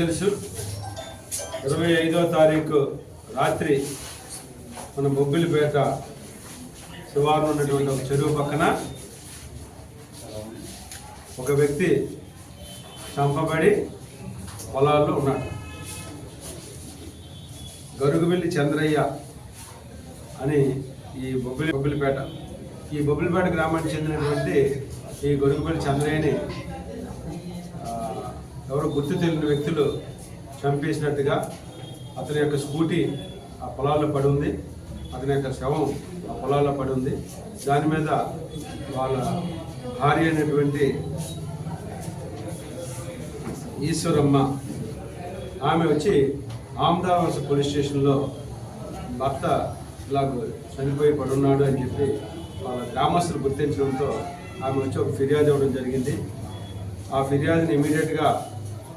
తెలుసు. ఇరవై ఐదో తారీఖు రాత్రి మన బొబ్బిలిపేట శివారు ఉన్నటువంటి ఒక చెరువు పక్కన ఒక వ్యక్తి చంపబడి పొలాల్లో ఉన్నాడు. గరుగుబిల్లి చంద్రయ్య అని ఈ బొబ్బిలి బొబ్బిలిపేట ఈ బొబ్బిలిపేట గ్రామానికి చెందినటువంటి ఈ గొరుగుబెల్లి చంద్రయ్యని ఎవరు గుర్తు తెలియని వ్యక్తులు చంపేసినట్టుగా అతని యొక్క స్కూటీ ఆ పొలాల్లో పడి ఉంది. అతని యొక్క శవం ఆ పొలాల్లో పడి ఉంది. దాని మీద వాళ్ళ భార్య అయినటువంటి ఈశ్వరమ్మ ఆమె వచ్చి ఆమదావలస పోలీస్ స్టేషన్లో భర్త ఇలాగ చనిపోయి పడున్నాడు అని చెప్పి వాళ్ళ గ్రామస్తులు గుర్తించడంతో ఆమె వచ్చి ఒక ఫిర్యాదు ఇవ్వడం జరిగింది. ఆ ఫిర్యాదుని ఇమీడియట్గా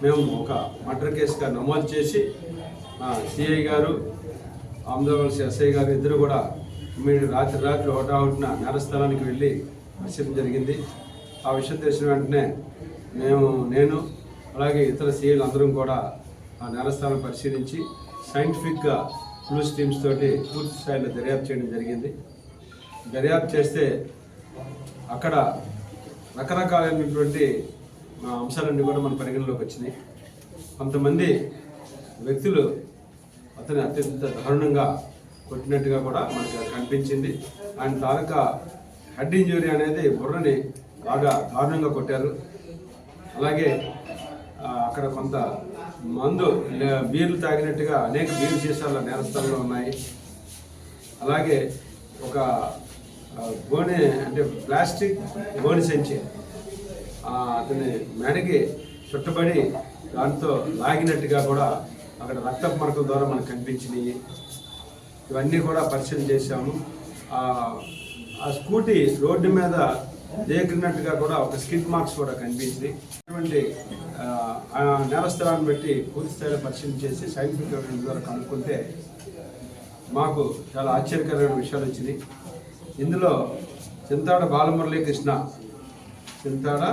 మేము ఒక మర్డర్ కేసుగా నమోదు చేసి సిఐ గారు ఆమదావలసి ఎస్ఐ గారు ఇద్దరు కూడా మీరు రాత్రి రాత్రి హోటాహుటిన నేరస్థలానికి వెళ్ళి పరిశీలన జరిగింది. ఆ విషయం తెలిసిన వెంటనే మేము నేను అలాగే ఇతర సీఎలు అందరం కూడా ఆ నేరస్థానం పరిశీలించి సైంటిఫిక్గా క్లూస్ టీమ్స్ తోటి పూర్తి స్థాయిలో దర్యాప్తు చేయడం జరిగింది. దర్యాప్తు చేస్తే అక్కడ రకరకాలైనటువంటి అంశాలన్నీ కూడా మన పరిగణలోకి వచ్చినాయి. కొంతమంది వ్యక్తులు అతని అత్యంత దారుణంగా కొట్టినట్టుగా కూడా మనకు కనిపించింది. ఆయన తాలూకా హెడ్ ఇంజురీ అనేది బుర్రని బాగా దారుణంగా కొట్టారు. అలాగే అక్కడ కొంత మందు బీర్లు తాగినట్టుగా అనేక బీర్లు సీసాల నేరస్థలంలో ఉన్నాయి. అలాగే ఒక గోనె అంటే ప్లాస్టిక్ గోనె సంచి అతని మెడకి చుట్టబడి దాంతో లాగినట్టుగా కూడా అక్కడ రక్త మరకల ద్వారా మనకు కనిపించినాయి. ఇవన్నీ కూడా పరిశీలన చేశాము. ఆ స్కూటీ రోడ్డు మీద దేగినట్టుగా కూడా ఒక స్కిడ్ మార్క్స్ కూడా కనిపించింది. అటువంటి ఆ, నేరస్థలాన్ని బట్టి పూర్తి స్థాయిలో పరిశీలన చేసి సైంటిఫిక్ ఎవిడెన్స్ ద్వారా కనుక్కుంటే మాకు చాలా ఆశ్చర్యకరమైన విషయాలు వచ్చినాయి. ఇందులో చింతాడ బాలమురళీకృష్ణ చింతాడ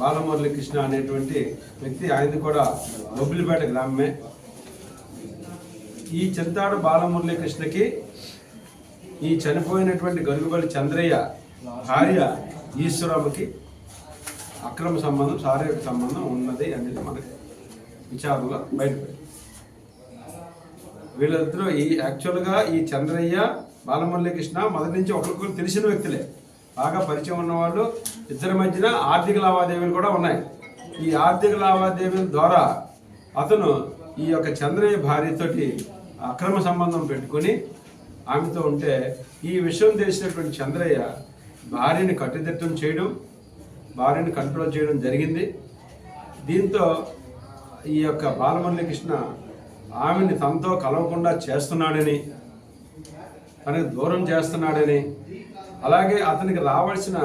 బాలమురళీ కృష్ణ అనేటువంటి వ్యక్తి ఆయనది కూడా బొబ్బిలిపేట గ్రామమే. ఈ చింతాడు బాలమురళీ కృష్ణకి ఈ చనిపోయినటువంటి గరుగుబలి చంద్రయ్య భార్య ఈశ్వరమ్మకి అక్రమ సంబంధం శారీరక సంబంధం ఉన్నది అనేది మనకి విచారణలో బయటపడింది. వీళ్ళిద్దరూ ఈ యాక్చువల్గా ఈ చంద్రయ్య బాలమురళీ కృష్ణ మొదటి నుంచి ఒకరికొకరు తెలిసిన వ్యక్తులే. బాగా పరిచయం ఉన్నవాళ్ళు ఇద్దరి మధ్యన ఆర్థిక లావాదేవీలు కూడా ఉన్నాయి. ఈ ఆర్థిక లావాదేవీల ద్వారా అతను ఈ యొక్క చంద్రయ్య భార్యతోటి అక్రమ సంబంధం పెట్టుకొని ఆమెతో ఉంటే ఈ విషయం తెలిసినటువంటి చంద్రయ్య భార్యని కట్టుదిట్టం చేయడం భార్యని కంట్రోల్ చేయడం జరిగింది. దీంతో ఈ యొక్క బాలమురళీ కృష్ణ ఆమెని తనతో కలవకుండా చేస్తున్నాడని తనకు దూరం చేస్తున్నాడని అలాగే అతనికి రావాల్సిన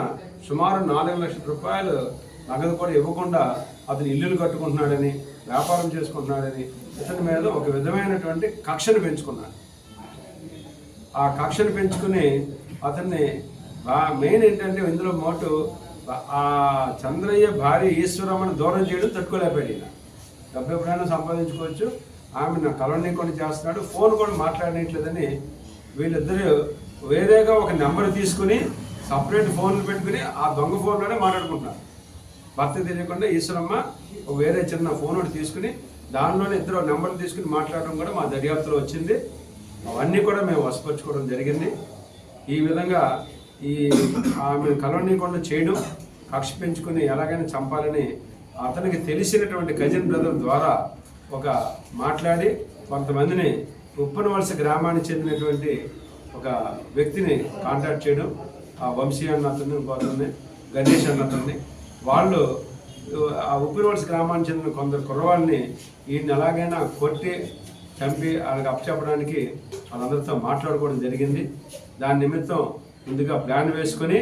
సుమారు నాలుగు లక్షల రూపాయలు నగదు కూడా ఇవ్వకుండా అతను ఇల్లులు కట్టుకుంటున్నాడని వ్యాపారం చేసుకుంటున్నాడని ఇతని మీద ఒక విధమైనటువంటి కక్షను పెంచుకున్నాడు. ఆ కక్షను పెంచుకుని అతన్ని మెయిన్ ఏంటంటే ఇందులో మోటు ఆ చంద్రయ్య భార్య ఈశ్వరమ్మని దూరం చేయడం తట్టుకోలేకపోయాడు ఈయన. డబ్బు ఎప్పుడైనా సంపాదించుకోవచ్చు. ఆమె నా కలవనీయకుండా చేస్తున్నాడు. ఫోన్ కూడా మాట్లాడనట్లేదని వీళ్ళిద్దరూ వేరేగా ఒక నెంబర్ తీసుకుని సపరేట్ ఫోన్లు పెట్టుకుని ఆ దొంగ ఫోన్లోనే మాట్లాడుకుంటున్నారు భర్త తెలియకుండా ఈశ్వరమ్మ ఒక వేరే చిన్న ఫోన్ ఒకటి తీసుకుని దానిలోనే ఇద్దరు నెంబర్లు తీసుకుని మాట్లాడడం కూడా మా దర్యాప్తులో వచ్చింది. అవన్నీ కూడా మేము వసపరుచుకోవడం జరిగింది. ఈ విధంగా ఈ ఆమె కలవనీయకుండా చేయడం కక్ష పెంచుకుని ఎలాగైనా చంపాలని అతనికి తెలిసినటువంటి కజిన్ బ్రదర్ ద్వారా ఒక మాట్లాడి కొంతమందిని ఉప్పనవలస గ్రామానికి చెందినటువంటి ఒక వ్యక్తిని కాంటాక్ట్ చేయడం ఆ వంశీ అన్న అతన్ని అతన్ని గణేష్ అన్న అతన్ని వాళ్ళు ఆ ఉప్పినవలస గ్రామానికి చెందిన కొందరు కుర్రవాళ్ళని ఈయన ఎలాగైనా కొట్టి చంపి వాళ్ళకి అప్పచెప్పడానికి వాళ్ళందరితో మాట్లాడుకోవడం జరిగింది. దాని నిమిత్తం ముందుగా ప్లాన్ వేసుకొని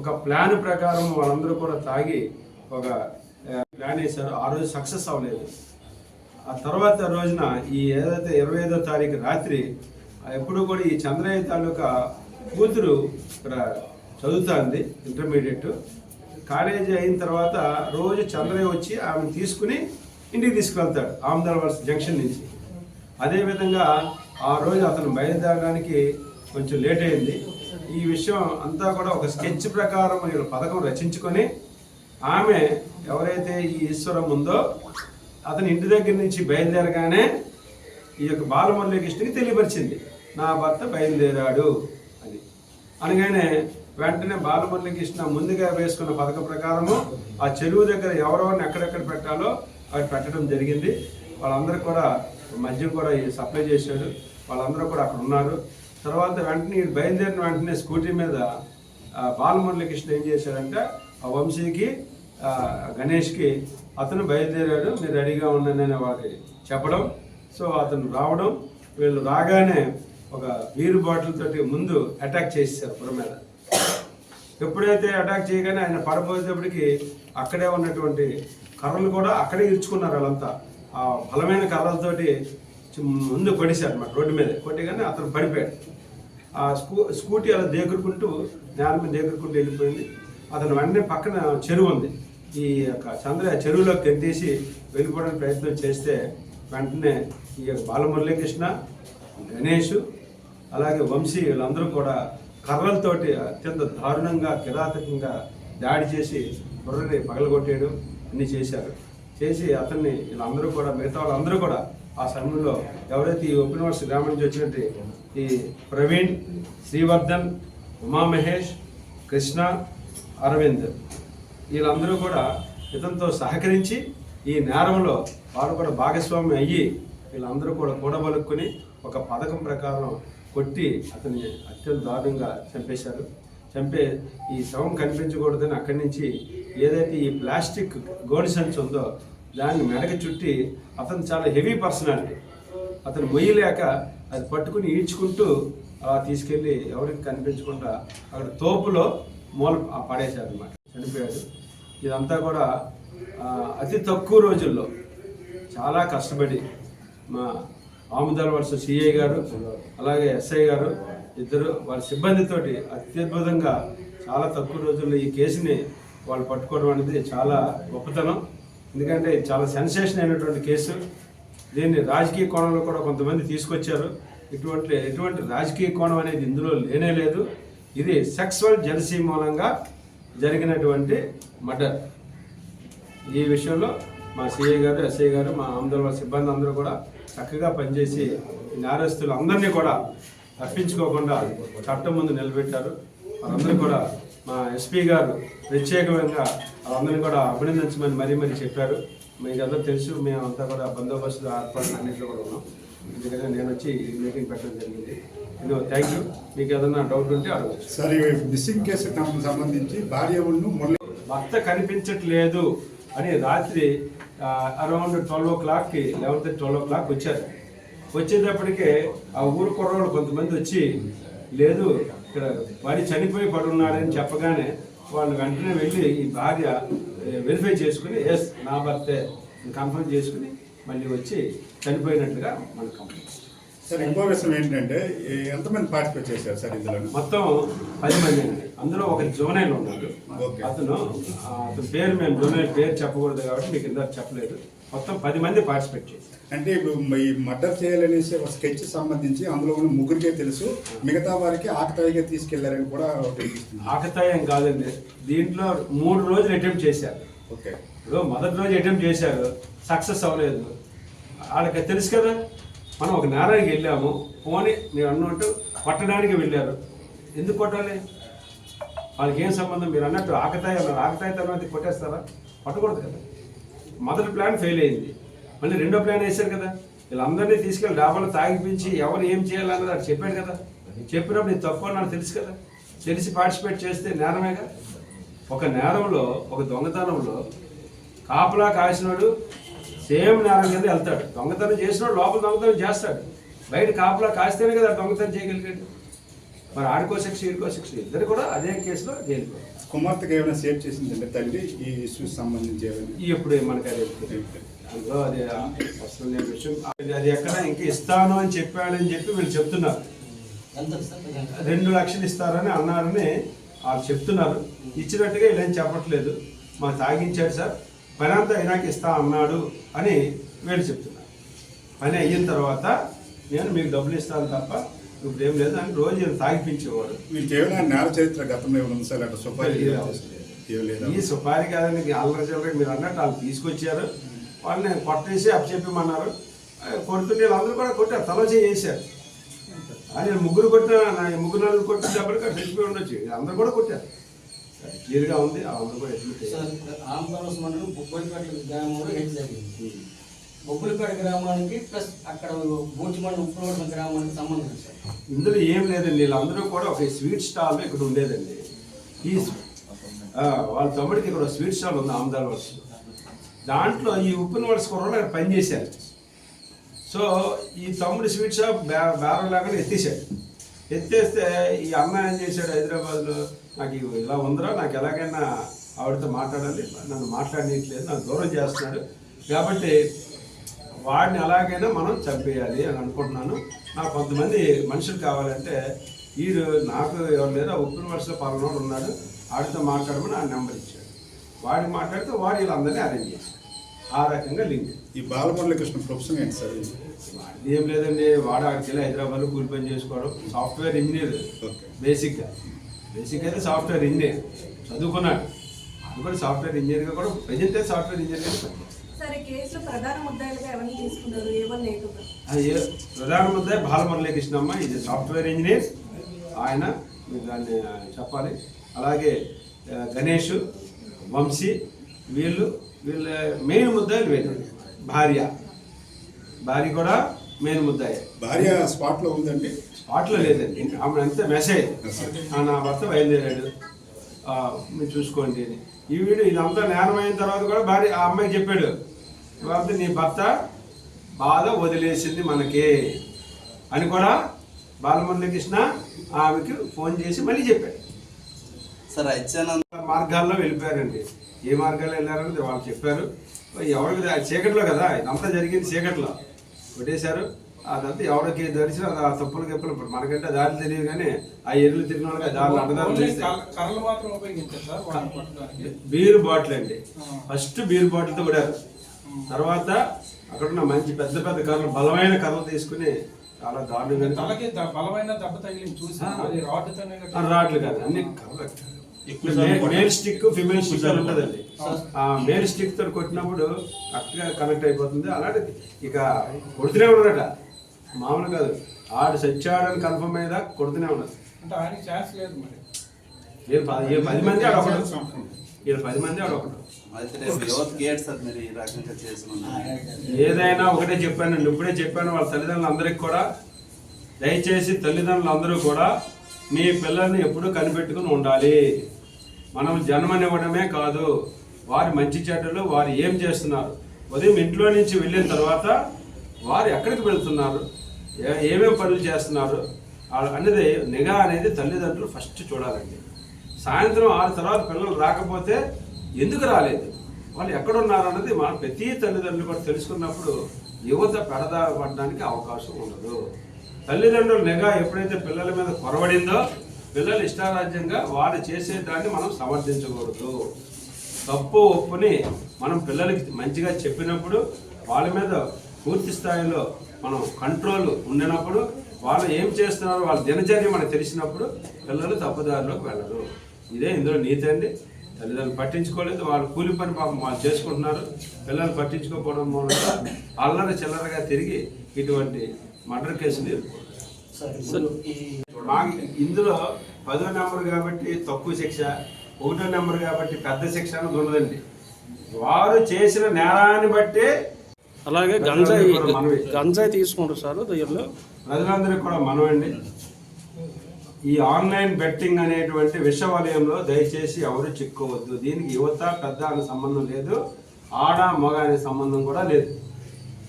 ఒక ప్లాన్ ప్రకారం వాళ్ళందరూ కూడా తాగి ఒక ప్లాన్ వేశారు. ఆ రోజు సక్సెస్ అవ్వలేదు. ఆ తర్వాత రోజున ఈ ఏదైతే ఇరవై ఐదో తారీఖు రాత్రి ఎప్పుడు కూడా ఈ చంద్రయ్య తాలూకా కూతురు ఇక్కడ చదువుతుంది ఇంటర్మీడియట్ కాలేజీ అయిన తర్వాత రోజు చంద్రయ్య వచ్చి ఆమెను తీసుకుని ఇంటికి తీసుకువెళ్తాడు ఆమదాల వలస జంక్షన్ నుంచి. అదేవిధంగా ఆ రోజు అతను బయలుదేరడానికి కొంచెం లేట్ అయింది. ఈ విషయం అంతా కూడా ఒక స్కెచ్ ప్రకారం వీళ్ళు పథకం రచించుకొని ఆమె ఎవరైతే ఈ ఈశ్వరం ఉందో అతని ఇంటి దగ్గర నుంచి బయలుదేరగానే ఈ యొక్క బాలమురళీకృష్ణకి తెలియపరిచింది. నా భర్త బయలుదేరాడు అని అనగానే వెంటనే బాలమురళీకృష్ణ ముందుగా వేసుకున్న పథకం ప్రకారము ఆ చెరువు దగ్గర ఎవరెవరిని ఎక్కడెక్కడ పెట్టాలో అవి పెట్టడం జరిగింది. వాళ్ళందరూ కూడా మద్యం కూడా సప్లై చేశాడు. వాళ్ళందరూ కూడా అక్కడ ఉన్నారు. తర్వాత వెంటనే బయలుదేరిన వెంటనే స్కూటీ మీద ఆ, బాలమురళీకృష్ణ ఏం చేశాడంటే ఆ వంశీకి గణేష్కి అతను బయలుదేరాడు మీరు రెడీగా ఉండండి అని వాళ్ళకి చెప్పడం. సో అతను రావడం వీళ్ళు రాగానే ఒక బీరు బాటిల్ తోటి ముందు అటాక్ చేసేసారు పుర మీద. ఎప్పుడైతే అటాక్ చేయగానే ఆయన పడబోయేటప్పటికి అక్కడే ఉన్నటువంటి కర్రలు కూడా అక్కడే ఇరుచుకున్నారు వాళ్ళంతా. ఆ బలమైన కర్రలతోటి ముందు కొట్టేశారు అన్నమాట రోడ్డు మీద. కొట్టగానే అతను పడిపోయాడు. ఆ స్కూ స్కూటీ అలా దేగురుకుంటూ నేల మీద దేగురుకుంటూ వెళ్ళిపోయింది. అతను వెంటనే పక్కన చెరువు ఉంది. ఈ యొక్క చంద్ర చెరువులోకి గెంటేసి వెళ్ళిపోవడానికి ప్రయత్నం చేస్తే వెంటనే ఈ యొక్క బాలమురళీకృష్ణ గణేష్ అలాగే వంశీ వీళ్ళందరూ కూడా కర్రలతోటి అత్యంత దారుణంగా కిరాతకంగా దాడి చేసి బుర్రని పగలగొట్టేయడం అన్ని చేశారు. చేసి అతన్ని వీళ్ళందరూ కూడా మిగతా వాళ్ళందరూ కూడా ఆ సమయంలో ఎవరైతే ఈ ఓపెన్ వర్స్ గ్రామం నుంచి వచ్చినట్టు ఈ ప్రవీణ్ శ్రీవర్ధన్ ఉమామహేష్ కృష్ణ అరవింద్ వీళ్ళందరూ కూడా ఇతనితో సహకరించి ఈ నేరంలో వారు కూడా భాగస్వామి అయ్యి వీళ్ళందరూ కూడా కూడబలుక్కుని ఒక పథకం ప్రకారం కొట్టి అతన్ని అత్యంత దారుణంగా చంపేశారు. చంపే ఈ శవం కనిపించకూడదని అక్కడి నుంచి ఏదైతే ఈ ప్లాస్టిక్ గోడి సంచి ఉందో దాన్ని మెడక చుట్టి అతను చాలా హెవీ పర్సనాలిటీ. అతను మొయ్యలేక అది పట్టుకుని ఈడ్చుకుంటూ అలా తీసుకెళ్ళి ఎవరికి కనిపించకుండా అక్కడ తోపులో మూల పడేశారు అనమాట చనిపోయాడు. ఇదంతా కూడా అతి తక్కువ రోజుల్లో చాలా కష్టపడి మా ఆముదాల వరుస సిఐ గారు అలాగే ఎస్ఐ గారు ఇద్దరు వాళ్ళ సిబ్బందితోటి అత్యద్భుతంగా చాలా తక్కువ రోజుల్లో ఈ కేసుని వాళ్ళు పట్టుకోవడం అనేది చాలా గొప్పతనం. ఎందుకంటే చాలా సెన్సేషన్ అయినటువంటి కేసు. దీన్ని రాజకీయ కోణంలో కూడా కొంతమంది తీసుకొచ్చారు. ఇటువంటి ఎటువంటి రాజకీయ కోణం అనేది ఇందులో లేనే లేదు. ఇది సెక్సువల్ జెలసీ మూలంగా జరిగినటువంటి మర్డర్. ఈ విషయంలో మా సిఐ గారు ఎస్ఐ గారు మా ఆందోళన సిబ్బంది అందరూ కూడా చక్కగా పనిచేసి ఈ నేరస్తులు అందరినీ కూడా తప్పించుకోకుండా చట్టం ముందు నిలబెట్టారు. వాళ్ళందరూ కూడా మా ఎస్పీ గారు ప్రత్యేకంగా వాళ్ళందరినీ కూడా అభినందించమని మరీ మరీ చెప్పారు. మీకు అందరూ తెలుసు మేమంతా కూడా బందోబస్తు ఏర్పాట్లు అన్నింటిలో కూడా ఉన్నాం. ఎందుకంటే నేను వచ్చి ఈ మీటింగ్ పెట్టడం జరిగింది. ఇదో థ్యాంక్ యూ మీకు ఏదైనా డౌట్ ఉంటే అడగచ్చు. సార్ మిస్సింగ్ కేసు సంబంధించి భార్య భర్త కనిపించట్లేదు అని రాత్రి అరౌండ్ ట్వెల్వ్ ఓ క్లాక్కి eleven thirty twelve o'clock వచ్చారు. వచ్చేటప్పటికే ఆ ఊరు కుర్రోళ్ళు కొంతమంది వచ్చి లేదు ఇక్కడ వాడి చనిపోయి పడున్నాడని చెప్పగానే వాళ్ళు వెంటనే వెళ్ళి ఈ భార్య వెరిఫై చేసుకుని ఎస్ నా భర్తే కన్ఫర్మ్ చేసుకుని మళ్ళీ వచ్చి చనిపోయినట్లుగా మనకు కంప్లైంట్. సార్ ఇంకో విషయం ఏంటంటే ఎంతమంది పార్టిసిపేట్ చేశారు సార్ ఇందులో మొత్తం పది మంది అండి. అందులో ఒక జోనైల్ ఉన్నాడు. అతను అతని పేరు మేము జోనైల్ పేరు చెప్పకూడదు కాబట్టి మీకు ఇందాక చెప్పలేదు. మొత్తం పది మంది పార్టిసిపేట్ చేశారు. అంటే ఇప్పుడు ఈ మర్డర్ చేయాలనేసి ఒక స్కెచ్ సంబంధించి అందులో ఉన్న ముగ్గురికే తెలుసు మిగతా వారికి ఆకతాయిగా తీసుకెళ్ళారని కూడా ఆకతాయం కాదండి. దీంట్లో మూడు రోజులు అటెంప్ట్ చేశారు. ఓకే. ఇప్పుడు మొదటి రోజు అటెంప్ట్ చేశారు సక్సెస్ అవ్వలేదు. వాళ్ళకి తెలుసు కదా? మనం ఒక నేరానికి వెళ్ళాము. పోనీ నేను అన్నట్టు పట్టడానికి వెళ్ళారు. ఎందుకు కొట్టాలి? వాళ్ళకి ఏం సంబంధం? మీరు అన్నట్టు ఆకతాయి అన్నారు. ఆకతాయి తర్వాత కొట్టేస్తారా? పట్టకూడదు కదా. మొదటి ప్లాన్ ఫెయిల్ అయింది. మళ్ళీ రెండో ప్లాన్ వేశారు కదా. వీళ్ళందరినీ తీసుకెళ్ళి డాబాలో తాగిపించి ఎవరు ఏం చేయాలన్నది అది చెప్పాడు కదా. చెప్పినప్పుడు నేను తప్పు అని నాకు తెలుసు కదా. తెలిసి పార్టిసిపేట్ చేస్తే నేరమేగా? ఒక నేరంలో ఒక దొంగతనంలో కాపలా కాసినాడు సేమ్ నేరం కింద వెళ్తాడు. దొంగతనం చేసినోడు లోపల దొంగతనం చేస్తాడు. బయట కాపలా కాస్తేనే కదా దొంగతనం చేయగలిగాడు. మరి ఆడికో శిక్ష ఈడికో శిక్ష ఇద్దరు కూడా అదే కేసులో జైలుకో కుమార్తెకి ఏమైనా సేవ్ చేసిందంటే తల్లి ఈ ఇష్యూస్ సంబంధించి ఎప్పుడు మనకి అది అందులో అది అసలు నేను విషయం అది ఎక్కడ? ఇంకా ఇస్తాను అని చెప్పాడని చెప్పి వీళ్ళు చెప్తున్నారు. రెండు లక్షలు ఇస్తారని అన్నారని వాళ్ళు చెప్తున్నారు. ఇచ్చినట్టుగా ఇలా చెప్పట్లేదు. మాకు తాగించాడు సార్. పని అంతా అయినాక ఇస్తా అన్నాడు అని వీళ్ళు చెప్తున్నారు పని అయిన తర్వాత నేను మీకు డబ్బులు ఇస్తాను తప్ప ఇప్పుడు ఏం లేదు అని రోజు ఈయన తాగిపించేవాడు. వీళ్ళకి ఏమైనా నేర చరిత్ర గతంలో ఏమైనా సార్? అట్లా సుపారీ లేదా ఈ సుపారి కాదని అల్లరి చిల్లర మీరు అన్నట్టు వాళ్ళు తీసుకొచ్చారు. వాళ్ళని కొట్టేసి అప్పచెప్పమన్నారు. కొడుతుంటే వీళ్ళందరూ కూడా కొట్టారు. తల చేశారు. ఆయన ముగ్గురు కొట్టిన నా ముగ్గురు నలుగురు కొట్టినప్పటికీ చచ్చిపోయి ఉండొచ్చు. అందరూ కూడా కొట్టారు. క్లియర్గా ఉంది అందరూ కూడా అయ్యారు ఆంధ్రప్రదేశ్ మండలం బొబ్బలిపేట గ్రామంలో హెడ్ జరిగింది. బొబ్బలిపేట గ్రామానికి ప్లస్ అక్కడ బూచిమండ ఉప్పులోడ గ్రామానికి సంబంధం సార్. ఇందులో ఏం లేదండి వీళ్ళందరూ కూడా ఒక స్వీట్ స్టాల్ ఇక్కడ ఉండేదండి. ఈ ఆ, వాళ్ళ తమ్ముడికి ఇక్కడ ఒక స్వీట్ స్టాల్ ఉంది ఆమదాల దాంట్లో ఈ ఉప్పున వలస కుర్రలు అక్కడ పనిచేశారు సో ఈ తమ్ముడు స్వీట్ షాప్ బే బేరం లేకుండా ఎత్తేసాడు ఎత్తేస్తే ఈ అన్న ఏం చేశాడు హైదరాబాద్లో? నాకు ఇలా ఉందిరా నాకు ఎలాగైనా ఆవిడతో మాట్లాడాలి నన్ను మాట్లాడనీయట్లేదు నన్ను దూరం చేస్తున్నాడు కాబట్టి వాడిని ఎలాగైనా మనం చంపేయాలి అని అనుకుంటున్నాను. నాకు కొంతమంది మనుషులు కావాలంటే వీడు నాకు ఎవరు లేరు ఆ ఉప్పుల వరుసలో పలానోడు ఉన్నాడు వాడితో మాట్లాడమని ఆ నెంబర్ ఇచ్చాడు. వాడికి మాట్లాడితే వాడు వీళ్ళందరినీ అరేంజ్ చేశాడు ఆ రకంగా లింక్. ఈ బాలమురళీకృష్ణ ప్రొఫెషన్ ఏంటి సార్? వాడిది ఏం లేదండి వాడు అక్కడికి వెళ్ళి హైదరాబాద్లో కూలి పని చేసుకోవడం సాఫ్ట్వేర్ ఇంజనీర్ బేసిక్గా. బేసిక్ అయితే సాఫ్ట్వేర్ ఇంజనీర్ చదువుకున్నాడు. అది కూడా సాఫ్ట్వేర్ ఇంజనీర్గా కూడా ప్రజెంట్ సాఫ్ట్వేర్ కేసులో ప్రధాన ఏ- ప్రధానమంత్రి బాలమురళీకృష్ణమ్మ. ఇది సాఫ్ట్వేర్ ఇంజనీర్ ఆయన మీరు దాన్ని చెప్పాలి. అలాగే గణేష్ వంశీ వీళ్ళు వీళ్ళ మెయిన్ ముద్దాయిలు వీళ్ళు. భార్య. భార్య కూడా మెయిన్ ముద్దాయి. భార్య స్పాట్లో ఉందండి? స్పాట్లో లేదండి. ఆమె అంతే మెసేజ్. ఆ, నా భర్త బయలుదేరాడు. ఆ, మీరు చూసుకోండి అని. ఈ వీడియో ఇదంతా నేరం అయిన తర్వాత కూడా భార్య ఆ అమ్మాయి చెప్పాడు. తర్వాత నీ భర్త బాధ వదిలేసింది మనకి. అని కూడా బాలమురళీకృష్ణ ఆమెకి ఫోన్ చేసి మళ్ళీ చెప్పాడు. సార్ అచ్చానంద్ మార్గాల్లో వెళ్ళిపోయారండి. ఏ మార్గాల్లో వెళ్ళారని వాళ్ళు చెప్పారు. ఎవరికి చీకట్లో కదా? ఇదంతా జరిగింది చీకట్లో. కొట్టేశారు. అదంతా ఎవరికి ఆ తప్పులు గిప్పులు ఇప్పుడు మనకంటే దారి తెలియదు కానీ ఆ ఎరులు తిరిగిన వాళ్ళకి దారులు అడ్డదారులు బీర్ బాటిల్ అండి. ఫస్ట్ బీర్ బాటిల్తో కొడారు తర్వాత అక్కడ ఉన్న మంచి పెద్ద పెద్ద కర్రలు బలమైన కర్రలు తీసుకుని చాలా దారుణంగా తలకి బలమైన దెబ్బ తగిలింది చూసి రాడ్లు కాదు అన్ని కర్రలు మేల్ స్టిక్ ఫిమేల్ స్టిక్ అని ఉంటుందండి. ఆ మేల్ స్టిక్తో కొట్టినప్పుడు కరెక్ట్గా కనెక్ట్ అయిపోతుంది. అలాంటి ఇక కొడుతూనే ఉన్నాడట మామూలు కాదు. ఆడు సచ్చాడని కన్ఫర్మ్ అయ్యేదా? కొడుతూనే ఉన్నాడు అంటే ఆయనకి ఛాన్స్ లేదు మరి. వీళ్ళు పది పది మంది ఆడొకడు వీళ్ళు పది మంది ఆడొకడు ఏదైనా ఒకటే చెప్పాను నేను ఇప్పుడే చెప్పాను వాళ్ళ తల్లిదండ్రులు అందరికి కూడా. దయచేసి తల్లిదండ్రులు అందరూ కూడా మీ పిల్లల్ని ఎప్పుడూ కనిపెట్టుకుని ఉండాలి. మనం జన్మనివ్వడమే కాదు వారి మంచి చెడ్డలు వారు ఏం చేస్తున్నారు? ఉదయం ఇంట్లో నుంచి వెళ్ళిన తర్వాత వారు ఎక్కడికి వెళ్తున్నారు? ఏ- ఏమేం పనులు చేస్తున్నారు? అనేది నిఘా అనేది తల్లిదండ్రులు ఫస్ట్ చూడాలండి. సాయంత్రం ఆరు తర్వాత పిల్లలు రాకపోతే ఎందుకు రాలేదు? వాళ్ళు ఎక్కడున్నారు అన్నది మన ప్రతి తల్లిదండ్రులు కూడా తెలుసుకున్నప్పుడు యువత పెడదా పడడానికి అవకాశం ఉండదు. తల్లిదండ్రుల నిఘా ఎప్పుడైతే పిల్లల మీద కొరవడిందో పిల్లలు ఇష్టారాజ్యంగా వారు చేసే దాన్ని మనం సమర్థించకూడదు. తప్పు ఒప్పుని మనం పిల్లలకి మంచిగా చెప్పినప్పుడు వాళ్ళ మీద పూర్తి స్థాయిలో మనం కంట్రోల్ ఉండినప్పుడు వాళ్ళు ఏం చేస్తున్నారో వాళ్ళ దినచర్య మనకు తెలిసినప్పుడు పిల్లలు తప్పుదారిలోకి వెళ్ళరు. ఇదే ఇందులో నీతి అండి. తల్లిదండ్రులు పట్టించుకోలేదు వాళ్ళు కూలి పని పాపం వాళ్ళు చేసుకుంటున్నారు. పిల్లలు పట్టించుకోకపోవడం మూలంగా అల్లరి చిల్లరగా తిరిగి ఇటువంటి మర్డర్ కేసులు ఎదుర్కొంటున్నారు. ఇప్పుడు మాకు ఇందులో పదో నెంబర్ కాబట్టి తక్కువ శిక్ష ఒకటో నెంబర్ కాబట్టి పెద్ద శిక్ష అనేది ఉండదండి. వారు చేసిన నేరాన్ని బట్టి అలాగే గంజాయి. గంజాయి తీసుకుంటారు సార్ దీనిలో ప్రజలందరికీ కూడా మనవండి ఈ ఆన్లైన్ బెట్టింగ్ అనేటువంటి విష వలయంలో దయచేసి ఎవరు చిక్కోవద్దు దీనికి యువత పెద్ద అనే సంబంధం లేదు. ఆడ మగ అనే సంబంధం కూడా లేదు.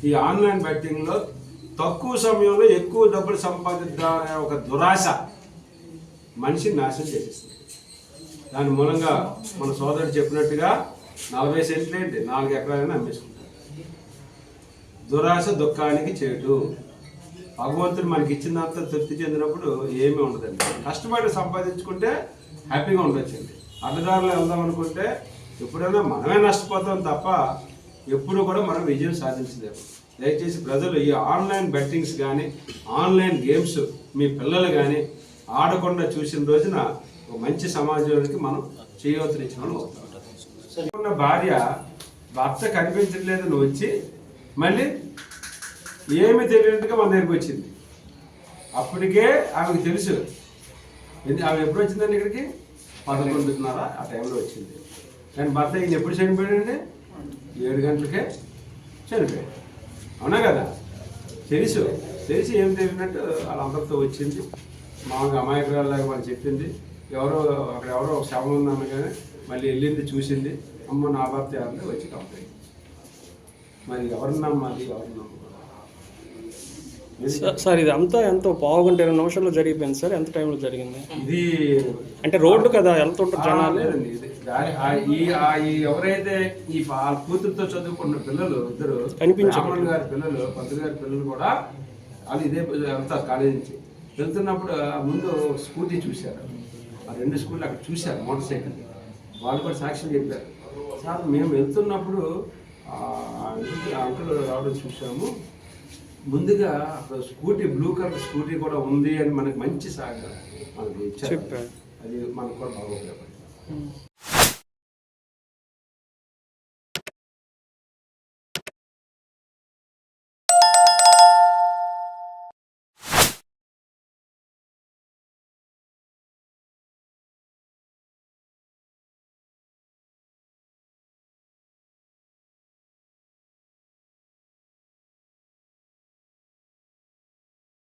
ఈ ఆన్లైన్ బెట్టింగ్లో తక్కువ సమయంలో ఎక్కువ డబ్బులు సంపాదిద్దామనే ఒక దురాశ మనిషిని నాశనం చేసేస్తుంది. దాని మూలంగా మన సోదరుడు చెప్పినట్టుగా నలభై సెంట్లు ఏంటి? నాలుగు ఎకరాలైనా అమ్మేసుకుంటారు. దురాశ దుఃఖానికి చేటు. భగవంతుడు మనకి ఇచ్చినంత తృప్తి చెందినప్పుడు ఏమీ ఉండదండి. కష్టపడి సంపాదించుకుంటే హ్యాపీగా ఉండొచ్చండి. అడ్డదారులు వెళ్దాం అనుకుంటే ఎప్పుడైనా మనమే నష్టపోతాం తప్ప ఎప్పుడు కూడా మనం విజయం సాధించలేము. దయచేసి ప్రజలు ఈ ఆన్లైన్ బెట్టింగ్స్ కానీ ఆన్లైన్ గేమ్స్ మీ పిల్లలు కానీ ఆడకుండా చూసిన రోజున ఒక మంచి సమాజానికి మనం చేయవలసిన ఉన్న భార్య భర్త కనిపించట్లేదని వచ్చి మళ్ళీ ఏమి తెలియనట్టుగా మన దగ్గరికి వచ్చింది. అప్పటికే ఆమెకు తెలుసు. ఎందు- ఆమె ఎప్పుడు వచ్చిందండి ఇక్కడికి? పదకొండున్నర ఆ టైంలో వచ్చింది. కానీ భర్త ఈయన ఎప్పుడు చనిపోయాడండి? ఏడు గంటలకే చనిపోయాడు. అవునా కదా? తెలుసు. తెలిసి ఏం తెలియనట్టు వాళ్ళందరితో వచ్చింది. మామూలుగా అమాయకురాలాగా వాళ్ళు చెప్పింది. ఎవరో అక్కడ ఎవరో ఒక శవం ఉందన్న కానీ మళ్ళీ వెళ్ళింది చూసింది. అమ్మ నా భర్త ఎవరిని వచ్చి కంప్లైంట్. మరి నమ్మాలి సార్ ఇది అంతా ఎంతో పావు గంట ఇరవై నిమిషాల్లో జరిగిపోయింది సార్. ఎంత టైంలో జరిగింది? ఇది అంటే రోడ్డు కదా వెళ్తుంటారు ఆ, జనాలు. ఎవరైతే ఈ కూతురుతో చదువుకున్న పిల్లలు ఇద్దరు కనిపించరు. గారి పిల్లలు పంతులు గారి పిల్లలు కూడా వాళ్ళు ఇదే వెళ్తారు కాలేజీ నుంచి. వెళ్తున్నప్పుడు ముందు స్కూటీ చూశారు. ఆ రెండు స్కూల్ అక్కడ చూశారు మోటార్ సైకిల్. వాళ్ళు కూడా సాక్ష్యం చెప్పారు. సార్ మేము వెళ్తున్నప్పుడు అంకుల్ రావడం చూసాము ముందుగా అక్కడ స్కూటీ బ్లూ కలర్ స్కూటీ కూడా ఉంది అని మనకి మంచి సాగా మనకి చెప్పారు. అది మనకు కూడా బాగా ఉపయోగపడింది.